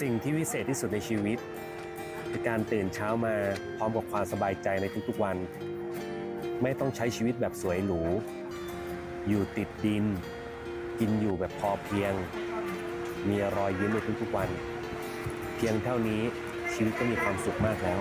สิ่งที่วิเศษที่สุดในชีวิตคือการตื่นเช้ามาพร้อมกับความสบายใจในทุกๆวัน ไม่ต้องใช้ชีวิตแบบสวยหรู อยู่ติดดิน กินอยู่แบบพอเพียง มีรอยยิ้มในทุกๆวัน เพียงเท่านี้ชีวิตก็มีความสุขมากแล้ว